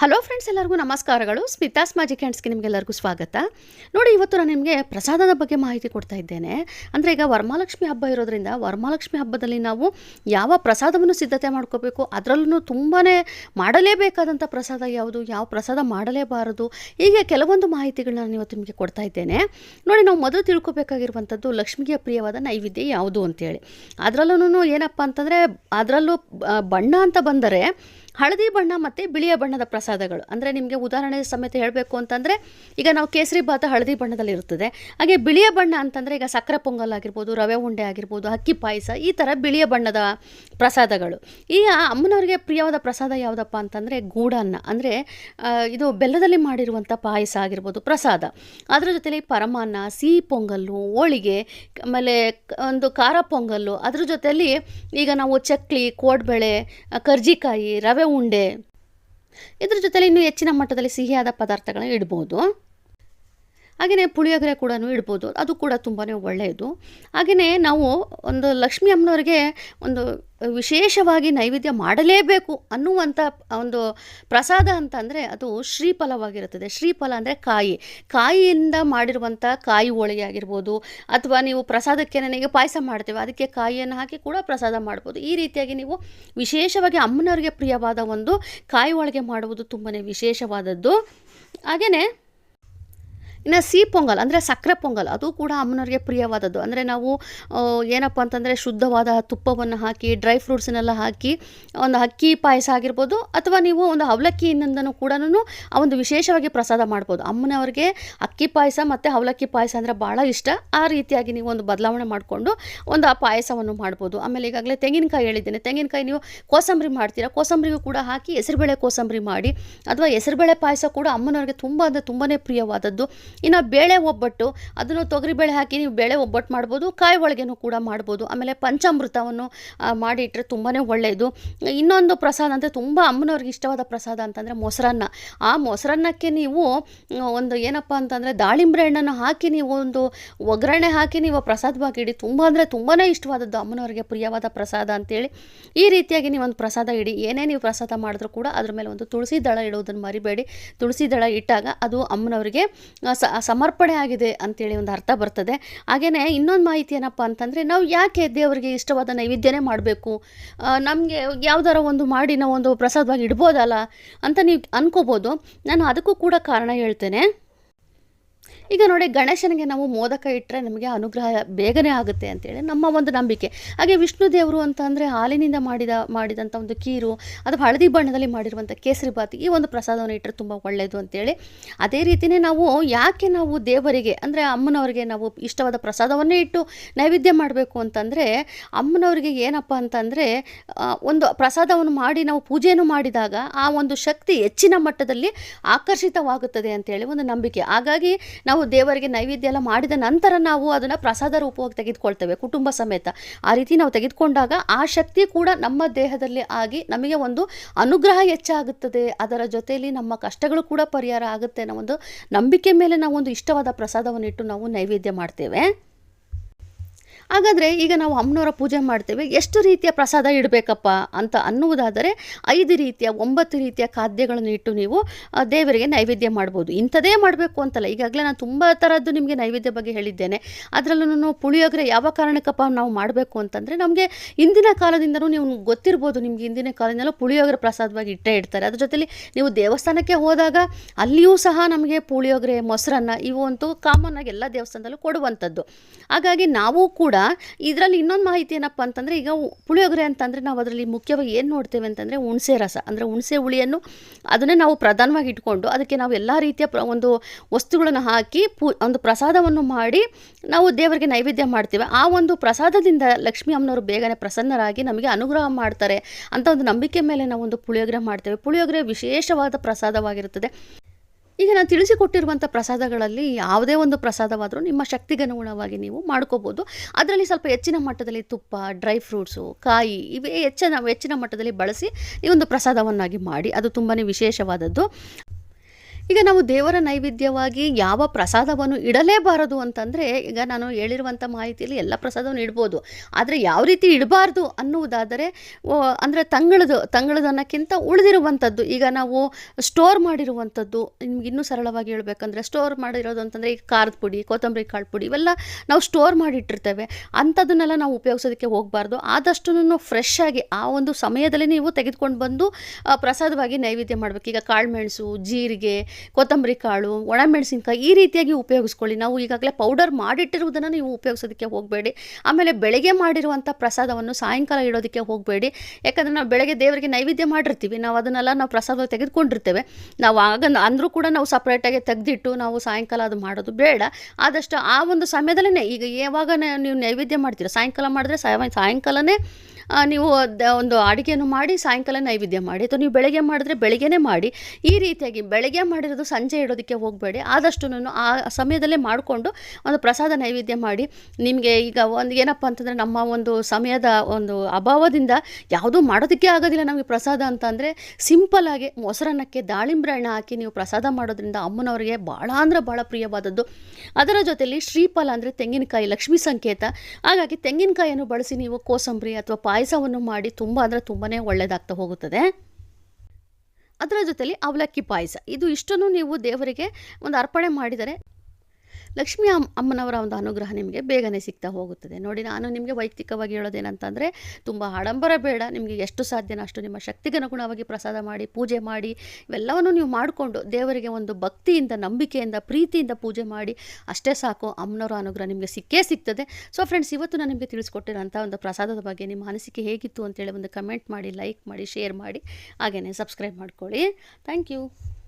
Hello friends ಎಲ್ಲರಿಗೂ ನಮಸ್ಕಾರಗಳು. Smitha's magic ಹ್ಯಾಂಡ್ಸ್ಗೆ ನಿಮಗೆಲ್ಲರಿಗೂ ಸ್ವಾಗತ. ನೋಡಿ, ಇವತ್ತು ನಾನು ನಿಮಗೆ ಪ್ರಸಾದದ ಬಗ್ಗೆ ಮಾಹಿತಿ ಕೊಡ್ತಾ ಇದ್ದೇನೆ. ಅಂದರೆ ಈಗ ವರಮಹಾಲಕ್ಷ್ಮಿ ಹಬ್ಬ ಇರೋದ್ರಿಂದ ವರಮಹಾಲಕ್ಷ್ಮಿ ಹಬ್ಬದಲ್ಲಿ ನಾವು ಯಾವ ಪ್ರಸಾದವನ್ನು ಸಿದ್ಧತೆ ಮಾಡ್ಕೋಬೇಕು, ಅದರಲ್ಲೂ ತುಂಬಾ ಮಾಡಲೇಬೇಕಾದಂಥ ಪ್ರಸಾದ ಯಾವುದು, ಯಾವ ಪ್ರಸಾದ ಮಾಡಲೇಬಾರದು, ಹೀಗೆ ಕೆಲವೊಂದು ಮಾಹಿತಿಗಳನ್ನ ನಾನು ಇವತ್ತು ನಿಮಗೆ ಕೊಡ್ತಾ ಇದ್ದೇನೆ. ನೋಡಿ, ನಾವು ಮೊದಲು ತಿಳ್ಕೊಬೇಕಾಗಿರುವಂಥದ್ದು ಲಕ್ಷ್ಮಿಗೆ ಪ್ರಿಯವಾದ ನೈವೇದ್ಯ ಯಾವುದು ಅಂತೇಳಿ. ಅದರಲ್ಲೂ ಏನಪ್ಪ ಅಂತಂದರೆ, ಅದರಲ್ಲೂ ಬಣ್ಣ ಅಂತ ಬಂದರೆ ಹಳದಿ ಬಣ್ಣ ಮತ್ತು ಬಿಳಿಯ ಬಣ್ಣದ ಪ್ರಸಾದಗಳು. ಅಂದರೆ ನಿಮಗೆ ಉದಾಹರಣೆ ಸಮೇತ ಹೇಳಬೇಕು ಅಂತಂದರೆ, ಈಗ ನಾವು ಕೇಸರಿ ಭಾತ ಹಳದಿ ಬಣ್ಣದಲ್ಲಿ ಇರ್ತದೆ. ಹಾಗೆ ಬಿಳಿಯ ಬಣ್ಣ ಅಂತಂದರೆ ಈಗ ಸಕ್ಕರೆ ಪೊಂಗಲ್ ಆಗಿರ್ಬೋದು, ರವೆ ಉಂಡೆ ಆಗಿರ್ಬೋದು, ಅಕ್ಕಿ ಪಾಯಸ, ಈ ಥರ ಬಿಳಿಯ ಬಣ್ಣದ ಪ್ರಸಾದಗಳು. ಈ ಅಮ್ಮನವರಿಗೆ ಪ್ರಿಯವಾದ ಪ್ರಸಾದ ಯಾವುದಪ್ಪ ಅಂತಂದರೆ ಗೂಡನ್ನ. ಅಂದರೆ ಇದು ಬೆಲ್ಲದಲ್ಲಿ ಮಾಡಿರುವಂಥ ಪಾಯಸ ಆಗಿರ್ಬೋದು, ಪ್ರಸಾದ. ಅದರ ಜೊತೆಲಿ ಪರಮಾನ್ನ, ಸಿಹಿ ಪೊಂಗಲ್ಲು, ಹೋಳಿಗೆ, ಆಮೇಲೆ ಒಂದು ಖಾರ ಪೊಂಗಲ್ಲು. ಅದ್ರ ಜೊತೆಯಲ್ಲಿ ಈಗ ನಾವು ಚಕ್ಲಿ, ಕೋಡ್ಬೆಳೆ, ಕರ್ಜಿಕಾಯಿ, ರವೆ ಉಂಡೆ. ಇದ್ರ ಜೊತೆಲಿ ಇನ್ನೂ ಹೆಚ್ಚಿನ ಮಟ್ಟದಲ್ಲಿ ಸಿಹಿಯಾದ ಪದಾರ್ಥಗಳನ್ನ ಇಡ್ಬೋದು. ಹಾಗೆಯೇ ಪುಳಿಯೋಗರೆ ಕೂಡ ಇಡ್ಬೋದು. ಅದು ಕೂಡ ತುಂಬಾ ಒಳ್ಳೆಯದು. ಹಾಗೆಯೇ ನಾವು ಒಂದು ಲಕ್ಷ್ಮೀ ಅಮ್ಮನವ್ರಿಗೆ ಒಂದು ವಿಶೇಷವಾಗಿ ನೈವೇದ್ಯ ಮಾಡಲೇಬೇಕು ಅನ್ನುವಂಥ ಒಂದು ಪ್ರಸಾದ ಅಂತಂದರೆ ಅದು ಶ್ರೀಫಲವಾಗಿರುತ್ತದೆ. ಶ್ರೀಫಲ ಅಂದರೆ ಕಾಯಿ. ಕಾಯಿಯಿಂದ ಮಾಡಿರುವಂಥ ಕಾಯಿ ಹೋಳಿಗೆ ಆಗಿರ್ಬೋದು, ಅಥವಾ ನೀವು ಪ್ರಸಾದಕ್ಕೆ ನನಗೆ ಪಾಯಸ ಮಾಡ್ತೇವೆ, ಅದಕ್ಕೆ ಕಾಯಿಯನ್ನು ಹಾಕಿ ಕೂಡ ಪ್ರಸಾದ ಮಾಡ್ಬೋದು. ಈ ರೀತಿಯಾಗಿ ನೀವು ವಿಶೇಷವಾಗಿ ಅಮ್ಮನವರಿಗೆ ಪ್ರಿಯವಾದ ಒಂದು ಕಾಯಿ ಹೋಳಿಗೆ ಮಾಡುವುದು ತುಂಬಾ ವಿಶೇಷವಾದದ್ದು. ಹಾಗೆಯೇ ಇನ್ನು ಸಿಹಿ ಪೊಂಗಲ್, ಅಂದರೆ ಸಕ್ಕರೆ ಪೊಂಗಲ್, ಅದು ಕೂಡ ಅಮ್ಮನವ್ರಿಗೆ ಪ್ರಿಯವಾದದ್ದು. ಅಂದರೆ ನಾವು ಏನಪ್ಪ ಅಂತಂದರೆ ಶುದ್ಧವಾದ ತುಪ್ಪವನ್ನು ಹಾಕಿ ಡ್ರೈ ಫ್ರೂಟ್ಸನ್ನೆಲ್ಲ ಹಾಕಿ, ಒಂದು ಅಕ್ಕಿ ಪಾಯಸ ಆಗಿರ್ಬೋದು, ಅಥವಾ ನೀವು ಒಂದು ಅವಲಕ್ಕಿಯಿಂದನೂ ಕೂಡ ಆ ಒಂದು ವಿಶೇಷವಾಗಿ ಪ್ರಸಾದ ಮಾಡ್ಬೋದು. ಅಮ್ಮನವ್ರಿಗೆ ಅಕ್ಕಿ ಪಾಯಸ ಮತ್ತು ಅವಲಕ್ಕಿ ಪಾಯಸ ಅಂದರೆ ಭಾಳ ಇಷ್ಟ. ಆ ರೀತಿಯಾಗಿ ನೀವು ಒಂದು ಬದಲಾವಣೆ ಮಾಡಿಕೊಂಡು ಒಂದು ಆ ಪಾಯಸವನ್ನು ಮಾಡ್ಬೋದು. ಆಮೇಲೆ ಈಗಾಗಲೇ ತೆಂಗಿನಕಾಯಿ ಹೇಳಿದ್ದೇನೆ. ತೆಂಗಿನಕಾಯಿ ನೀವು ಕೋಸಂಬರಿ ಮಾಡ್ತೀರಾ? ಕೋಸಂಬರಿಗೂ ಕೂಡ ಹಾಕಿ ಹೆಸರುಬೇಳೆ ಕೋಸಂಬರಿ ಮಾಡಿ, ಅಥವಾ ಹೆಸರುಬೇಳೆ ಪಾಯಸ ಕೂಡ ಅಮ್ಮನವ್ರಿಗೆ ತುಂಬ ಅಂದರೆ ತುಂಬಾ ಪ್ರಿಯವಾದದ್ದು. ಇನ್ನು ಬೇಳೆ ಒಬ್ಬಟ್ಟು, ಅದನ್ನು ತೊಗರಿಬೇಳೆ ಹಾಕಿ ನೀವು ಬೇಳೆ ಒಬ್ಬಟ್ಟು ಮಾಡ್ಬೋದು, ಕಾಯಿ ಹೋಳಿಗೆನೂ ಕೂಡ ಮಾಡ್ಬೋದು. ಆಮೇಲೆ ಪಂಚಾಮೃತವನ್ನು ಮಾಡಿಟ್ಟರೆ ತುಂಬಾ ಒಳ್ಳೆಯದು ಇನ್ನೊಂದು ಪ್ರಸಾದ ಅಂದರೆ ತುಂಬ ಅಮ್ಮನವ್ರಿಗೆ ಇಷ್ಟವಾದ ಪ್ರಸಾದ ಅಂತಂದರೆ ಮೊಸರನ್ನ. ಆ ಮೊಸರನ್ನಕ್ಕೆ ನೀವು, ಒಂದು ಏನಪ್ಪ ಅಂತಂದರೆ ದಾಳಿಂಬೆ ಹಣ್ಣನ್ನು ಹಾಕಿ ನೀವು ಒಂದು ಒಗ್ಗರಣೆ ಹಾಕಿ ನೀವು ಪ್ರಸಾದವಾಗಿ ಇಡಿ. ತುಂಬ ಅಂದರೆ ತುಂಬಾ ಇಷ್ಟವಾದದ್ದು ಅಮ್ಮನವ್ರಿಗೆ ಪ್ರಿಯವಾದ ಪ್ರಸಾದ ಅಂತೇಳಿ. ಈ ರೀತಿಯಾಗಿ ನೀವು ಒಂದು ಪ್ರಸಾದ ಇಡಿ. ಏನೇ ನೀವು ಪ್ರಸಾದ ಮಾಡಿದ್ರೂ ಕೂಡ ಅದ್ರ ಮೇಲೆ ಒಂದು ತುಳಸಿ ದಳ ಇಡೋದನ್ನು ಮರಿಬೇಡಿ. ತುಳಸಿ ದಳ ಇಟ್ಟಾಗ ಅದು ಅಮ್ಮನವರಿಗೆ ಸ ಸಮರ್ಪಣೆ ಆಗಿದೆ ಅಂತೇಳಿ ಒಂದು ಅರ್ಥ ಬರ್ತದೆ. ಹಾಗೆಯೇ ಇನ್ನೊಂದು ಮಾಹಿತಿ ಏನಪ್ಪ ಅಂತಂದರೆ ನಾವು ಯಾಕೆ ದೇವರಿಗೆ ಇಷ್ಟವಾದ ನೈವೇದ್ಯನೇ ಮಾಡಬೇಕು? ನಮಗೆ ಯಾವ್ದಾರ ಒಂದು ಮಾಡಿ ನಾವು ಒಂದು ಪ್ರಸಾದವಾಗಿ ಇಡ್ಬೋದಲ್ಲ ಅಂತ ನೀವು ಅನ್ಕೋಬೋದು. ನಾನು ಅದಕ್ಕೂ ಕೂಡ ಕಾರಣ ಹೇಳ್ತೇನೆ. ಈಗ ನೋಡಿ ಗಣೇಶನಿಗೆ ನಾವು ಮೋದಕ ಇಟ್ಟರೆ ನಮಗೆ ಅನುಗ್ರಹ ಬೇಗನೆ ಆಗುತ್ತೆ ಅಂತೇಳಿ ನಮ್ಮ ಒಂದು ನಂಬಿಕೆ. ಹಾಗೆ ವಿಷ್ಣು ದೇವರು ಅಂತ ಅಂದರೆ ಹಾಲಿನಿಂದ ಮಾಡಿದ ಮಾಡಿದಂಥ ಒಂದು ಕೀರು, ಅಥವಾ ಹಳದಿ ಬಣ್ಣದಲ್ಲಿ ಮಾಡಿರುವಂಥ ಕೇಸರಿ ಬಾತ್, ಈ ಒಂದು ಪ್ರಸಾದವನ್ನು ಇಟ್ಟರೆ ತುಂಬ ಒಳ್ಳೆಯದು ಅಂತೇಳಿ. ಅದೇ ರೀತಿಯೇ ನಾವು ಯಾಕೆ ನಾವು ದೇವರಿಗೆ, ಅಂದರೆ ಅಮ್ಮನವರಿಗೆ ನಾವು ಇಷ್ಟವಾದ ಪ್ರಸಾದವನ್ನೇ ಇಟ್ಟು ನೈವೇದ್ಯ ಮಾಡಬೇಕು ಅಂತಂದರೆ, ಅಮ್ಮನವರಿಗೆ ಏನಪ್ಪ ಅಂತಂದರೆ ಒಂದು ಪ್ರಸಾದವನ್ನು ಮಾಡಿ ನಾವು ಪೂಜೆಯನ್ನು ಮಾಡಿದಾಗ ಆ ಒಂದು ಶಕ್ತಿ ಹೆಚ್ಚಿನ ಮಟ್ಟದಲ್ಲಿ ಆಕರ್ಷಿತವಾಗುತ್ತದೆ ಅಂತೇಳಿ ಒಂದು ನಂಬಿಕೆ. ಹಾಗಾಗಿ ನಾವು ದೇವರಿಗೆ ನೈವೇದ್ಯ ಎಲ್ಲ ಮಾಡಿದ ನಂತರ ನಾವು ಅದನ್ನು ಪ್ರಸಾದ ರೂಪವಾಗಿ ತೆಗೆದುಕೊಳ್ತೇವೆ, ಕುಟುಂಬ ಸಮೇತ. ಆ ರೀತಿ ನಾವು ತೆಗೆದುಕೊಂಡಾಗ ಆ ಶಕ್ತಿ ಕೂಡ ನಮ್ಮ ದೇಹದಲ್ಲಿ ಆಗಿ ನಮಗೆ ಒಂದು ಅನುಗ್ರಹ ಹೆಚ್ಚಾಗುತ್ತದೆ. ಅದರ ಜೊತೆಯಲ್ಲಿ ನಮ್ಮ ಕಷ್ಟಗಳು ಕೂಡ ಪರಿಹಾರ ಆಗುತ್ತೆ ಅನ್ನೋ ಒಂದು ನಂಬಿಕೆ ಮೇಲೆ ನಾವು ಒಂದು ಇಷ್ಟವಾದ ಪ್ರಸಾದವನ್ನು ಇಟ್ಟು ನಾವು ನೈವೇದ್ಯ ಮಾಡ್ತೇವೆ. ಹಾಗಾದರೆ ಈಗ ನಾವು ಅಮ್ಮನವರ ಪೂಜೆ ಮಾಡ್ತೇವೆ, ಎಷ್ಟು ರೀತಿಯ ಪ್ರಸಾದ ಇಡಬೇಕಪ್ಪ ಅಂತ ಅನ್ನುವುದಾದರೆ ಐದು ರೀತಿಯ, ಒಂಬತ್ತು ರೀತಿಯ ಖಾದ್ಯಗಳನ್ನು ಇಟ್ಟು ನೀವು ದೇವರಿಗೆ ನೈವೇದ್ಯ ಮಾಡ್ಬೋದು. ಇಂಥದೇ ಮಾಡಬೇಕು ಅಂತಲ್ಲ. ಈಗಾಗಲೇ ನಾನು ತುಂಬ ಥರದ್ದು ನಿಮಗೆ ನೈವೇದ್ಯ ಬಗ್ಗೆ ಹೇಳಿದ್ದೇನೆ. ಅದರಲ್ಲೂ ಪುಳಿಯೋಗರೆ ಯಾವ ಕಾರಣಕ್ಕಪ್ಪ ನಾವು ಮಾಡಬೇಕು ಅಂತಂದರೆ ನಮಗೆ ಇಂದಿನ ಕಾಲದಿಂದಲೂ ನೀವು ಗೊತ್ತಿರ್ಬೋದು, ನಿಮಗೆ ಇಂದಿನ ಕಾಲದಿಂದಲೂ ಪುಳಿಯೋಗರೆ ಪ್ರಸಾದವಾಗಿ ಇಟ್ಟೇ ಇಡ್ತಾರೆ. ಅದ್ರ ಜೊತೆಯಲ್ಲಿ ನೀವು ದೇವಸ್ಥಾನಕ್ಕೆ ಹೋದಾಗ ಅಲ್ಲಿಯೂ ಸಹ ನಮಗೆ ಪುಳಿಯೋಗರೆ, ಮೊಸರನ್ನ ಇವು ಅಂತೂ ಕಾಮನ್ ಆಗಿ ಎಲ್ಲ ದೇವಸ್ಥಾನದಲ್ಲೂ ಕೊಡುವಂಥದ್ದು. ಹಾಗಾಗಿ ನಾವು ಕೂಡ ಇದರಲ್ಲಿ ಇನ್ನೊಂದು ಮಾಹಿತಿ ಏನಪ್ಪ ಅಂತಂದರೆ, ಈಗ ಪುಳಿಯೋಗರೆ ಅಂತಂದರೆ ನಾವು ಅದರಲ್ಲಿ ಮುಖ್ಯವಾಗಿ ಏನು ನೋಡ್ತೇವೆ ಅಂತಂದರೆ ಹುಣಸೆ ರಸ, ಅಂದರೆ ಹುಣಸೆ ಹುಳಿಯನ್ನು ಅದನ್ನೇ ನಾವು ಪ್ರಧಾನವಾಗಿ ಇಟ್ಕೊಂಡು ಅದಕ್ಕೆ ನಾವು ಎಲ್ಲ ರೀತಿಯ ಒಂದು ವಸ್ತುಗಳನ್ನು ಹಾಕಿ ಪೂ, ಒಂದು ಪ್ರಸಾದವನ್ನು ಮಾಡಿ ನಾವು ದೇವರಿಗೆ ನೈವೇದ್ಯ ಮಾಡ್ತೇವೆ. ಆ ಒಂದು ಪ್ರಸಾದದಿಂದ ಲಕ್ಷ್ಮೀ ಅಮ್ಮನವರು ಬೇಗನೆ ಪ್ರಸನ್ನರಾಗಿ ನಮಗೆ ಅನುಗ್ರಹ ಮಾಡ್ತಾರೆ ಅಂತ ಒಂದು ನಂಬಿಕೆ ಮೇಲೆ ನಾವು ಒಂದು ಪುಳಿಯೋಗರೆ ಮಾಡ್ತೇವೆ. ಪುಳಿಯೋಗರೆ ವಿಶೇಷವಾದ ಪ್ರಸಾದವಾಗಿರುತ್ತದೆ. ಈಗ ನಾನು ತಿಳಿಸಿಕೊಟ್ಟಿರುವಂಥ ಪ್ರಸಾದಗಳಲ್ಲಿ ಯಾವುದೇ ಒಂದು ಪ್ರಸಾದವಾದರೂ ನಿಮ್ಮ ಶಕ್ತಿಗನುಗುಣವಾಗಿ ನೀವು ಮಾಡ್ಕೋಬೋದು. ಅದರಲ್ಲಿ ಸ್ವಲ್ಪ ಹೆಚ್ಚಿನ ಮಟ್ಟದಲ್ಲಿ ತುಪ್ಪ, ಡ್ರೈ ಫ್ರೂಟ್ಸು, ಕಾಯಿ ಇವೇ ಹೆಚ್ಚಿನ ಹೆಚ್ಚಿನ ಮಟ್ಟದಲ್ಲಿ ಬಳಸಿ ಈ ಒಂದು ಪ್ರಸಾದವನ್ನಾಗಿ ಮಾಡಿ. ಅದು ತುಂಬಾ ವಿಶೇಷವಾದದ್ದು. ಈಗ ನಾವು ದೇವರ ನೈವೇದ್ಯವಾಗಿ ಯಾವ ಪ್ರಸಾದವನ್ನು ಇಡಲೇಬಾರದು ಅಂತಂದರೆ ಈಗ ನಾನು ಹೇಳಿರುವಂಥ ಮಾಹಿತಿಯಲ್ಲಿ ಎಲ್ಲ ಪ್ರಸಾದವನ್ನು ಇಡ್ಬೋದು. ಆದರೆ ಯಾವ ರೀತಿ ಇಡಬಾರ್ದು ಅನ್ನುವುದಾದರೆ ಅಂದರೆ ತಂಗಳದು ತಂಗಳದನ್ನಕ್ಕಿಂತ ಉಳಿದಿರುವಂಥದ್ದು ಈಗ ನಾವು ಸ್ಟೋರ್ ಮಾಡಿರುವಂಥದ್ದು ನಿಮ್ಗೆ ಇನ್ನೂ ಸರಳವಾಗಿ ಹೇಳಬೇಕಂದ್ರೆ ಸ್ಟೋರ್ ಮಾಡಿರೋದು ಅಂತಂದರೆ ಈಗ ಖಾರದ ಪುಡಿ, ಕೊತ್ತಂಬರಿ ಕಾಳು ಪುಡಿ, ಇವೆಲ್ಲ ನಾವು ಸ್ಟೋರ್ ಮಾಡಿಟ್ಟಿರ್ತೇವೆ. ಅಂಥದ್ದನ್ನೆಲ್ಲ ನಾವು ಉಪಯೋಗಿಸೋದಕ್ಕೆ ಹೋಗಬಾರ್ದು. ಆದಷ್ಟು ಫ್ರೆಶ್ ಆಗಿ ಆ ಒಂದು ಸಮಯದಲ್ಲಿ ನೀವು ತೆಗೆದುಕೊಂಡು ಬಂದು ಪ್ರಸಾದವಾಗಿ ನೈವೇದ್ಯ ಮಾಡಬೇಕು. ಈಗ ಕಾಳುಮೆಣಸು ಜೀರಿಗೆ ಕೊತ್ತಂಬರಿ ಕಾಳು ಒಣಮೆಣಸಿನ್ಕಾಯಿ ಈ ರೀತಿಯಾಗಿ ಉಪಯೋಗಿಸ್ಕೊಳ್ಳಿ. ನಾವು ಈಗಾಗಲೇ ಪೌಡರ್ ಮಾಡಿಟ್ಟಿರುವುದನ್ನು ನೀವು ಉಪಯೋಗಿಸೋದಕ್ಕೆ ಹೋಗಬೇಡಿ. ಆಮೇಲೆ ಬೆಳಗ್ಗೆ ಮಾಡಿರುವಂಥ ಪ್ರಸಾದವನ್ನು ಸಾಯಂಕಾಲ ಇಡೋದಕ್ಕೆ ಹೋಗಬೇಡಿ. ಯಾಕಂದರೆ ನಾವು ಬೆಳಗ್ಗೆ ದೇವರಿಗೆ ನೈವೇದ್ಯ ಮಾಡಿರ್ತೀವಿ. ನಾವು ಅದನ್ನೆಲ್ಲ ನಾವು ಪ್ರಸಾದ ತೆಗೆದುಕೊಂಡಿರ್ತೇವೆ. ನಾವು ಆಗ ಅಂದರೂ ಕೂಡ ನಾವು ಸಪ್ರೇಟಾಗಿ ತೆಗೆದಿಟ್ಟು ನಾವು ಸಾಯಂಕಾಲ ಅದು ಮಾಡೋದು ಬೇಡ. ಆದಷ್ಟು ಆ ಒಂದು ಸಮಯದಲ್ಲೇ ಈಗ ಯಾವಾಗ ನೀವು ನೈವೇದ್ಯ ಮಾಡ್ತೀರ? ಸಾಯಂಕಾಲ ಮಾಡಿದ್ರೆ ಸಾಯ, ಸಾಯಂಕಾಲನೇ ನೀವು ಒಂದು ಅಡುಗೆಯನ್ನು ಮಾಡಿ ಸಾಯಂಕಾಲ ನೈವೇದ್ಯ ಮಾಡಿ. ಅಥವಾ ನೀವು ಬೆಳಗ್ಗೆ ಮಾಡಿದ್ರೆ ಬೆಳಗ್ಗೆನೇ ಮಾಡಿ. ಈ ರೀತಿಯಾಗಿ ಬೆಳಗ್ಗೆ ಮಾಡಿರೋದು ಸಂಜೆ ಇಡೋದಕ್ಕೆ ಹೋಗಬೇಡಿ. ಆದಷ್ಟು ಆ ಸಮಯದಲ್ಲೇ ಮಾಡಿಕೊಂಡು ಒಂದು ಪ್ರಸಾದ ನೈವೇದ್ಯ ಮಾಡಿ ನಿಮಗೆ ಈಗ ಒಂದು ಏನಪ್ಪ ಅಂತಂದರೆ ನಮ್ಮ ಒಂದು ಸಮಯದ ಒಂದು ಅಭಾವದಿಂದ ಯಾವುದೂ ಮಾಡೋದಕ್ಕೆ ಆಗೋದಿಲ್ಲ ನಮಗೆ ಪ್ರಸಾದ ಅಂತಂದರೆ ಸಿಂಪಲ್ಲಾಗಿ ಮೊಸರನ್ನಕ್ಕೆ ದಾಳಿಂಬ್ರೆ ಹಣ್ಣು ಹಾಕಿ ನೀವು ಪ್ರಸಾದ ಮಾಡೋದ್ರಿಂದ ಅಮ್ಮನವರಿಗೆ ಭಾಳ ಅಂದರೆ ಭಾಳ ಪ್ರಿಯವಾದದ್ದು. ಅದರ ಜೊತೆಯಲ್ಲಿ ಶ್ರೀಫಲ ಅಂದರೆ ತೆಂಗಿನಕಾಯಿ, ಲಕ್ಷ್ಮೀ ಸಂಕೇತ. ಹಾಗಾಗಿ ತೆಂಗಿನಕಾಯಿಯನ್ನು ಬಳಸಿ ನೀವು ಕೋಸಂಬರಿ ಅಥವಾ ಪಾಯಸವನ್ನು ಮಾಡಿ ತುಂಬ ಅಂದರೆ ತುಂಬಾ ಒಳ್ಳೆಯದಾಗ್ತಾ ಹೋಗುತ್ತದೆ. ಅದರ ಜೊತೆಲಿ ಅವಲಕ್ಕಿ ಪಾಯಸ. ಇದು ಇಷ್ಟನ್ನು ನೀವು ದೇವರಿಗೆ ಒಂದು ಅರ್ಪಣೆ ಮಾಡಿದರೆ ಲಕ್ಷ್ಮೀ ಅಮ್, ಅಮ್ಮನವರ ಒಂದು ಅನುಗ್ರಹ ನಿಮಗೆ ಬೇಗನೆ ಸಿಗ್ತಾ ಹೋಗುತ್ತದೆ. ನೋಡಿ, ನಾನು ನಿಮಗೆ ವೈಯಕ್ತಿಕವಾಗಿ ಹೇಳೋದೇನಂತಂದರೆ, ತುಂಬ ಆಡಂಬರ ಬೇಡ. ನಿಮಗೆ ಎಷ್ಟು ಸಾಧ್ಯನೋ ಅಷ್ಟು ನಿಮ್ಮ ಶಕ್ತಿಗೆ ಅನುಗುಣವಾಗಿ ಪ್ರಸಾದ ಮಾಡಿ, ಪೂಜೆ ಮಾಡಿ, ಇವೆಲ್ಲವನ್ನು ನೀವು ಮಾಡಿಕೊಂಡು ದೇವರಿಗೆ ಒಂದು ಭಕ್ತಿಯಿಂದ, ನಂಬಿಕೆಯಿಂದ, ಪ್ರೀತಿಯಿಂದ ಪೂಜೆ ಮಾಡಿ, ಅಷ್ಟೇ ಸಾಕು. ಅಮ್ಮನವರ ಅನುಗ್ರಹ ನಿಮಗೆ ಸಿಕ್ಕೇ ಸಿಗ್ತದೆ. ಸೊ ಫ್ರೆಂಡ್ಸ್ ಇವತ್ತು ನಾನು ನಿಮಗೆ ತಿಳಿಸ್ಕೊಟ್ಟಿರೋಂಥ ಒಂದು ಪ್ರಸಾದದ ಬಗ್ಗೆ ನಿಮ್ಮ ಅನಿಸಿಕೆ ಹೇಗಿತ್ತು ಅಂತೇಳಿ ಒಂದು ಕಮೆಂಟ್ ಮಾಡಿ ಲೈಕ್ ಮಾಡಿ ಶೇರ್ ಮಾಡಿ ಹಾಗೆಯೇ ಸಬ್ಸ್ಕ್ರೈಬ್ ಮಾಡ್ಕೊಳ್ಳಿ. Thank you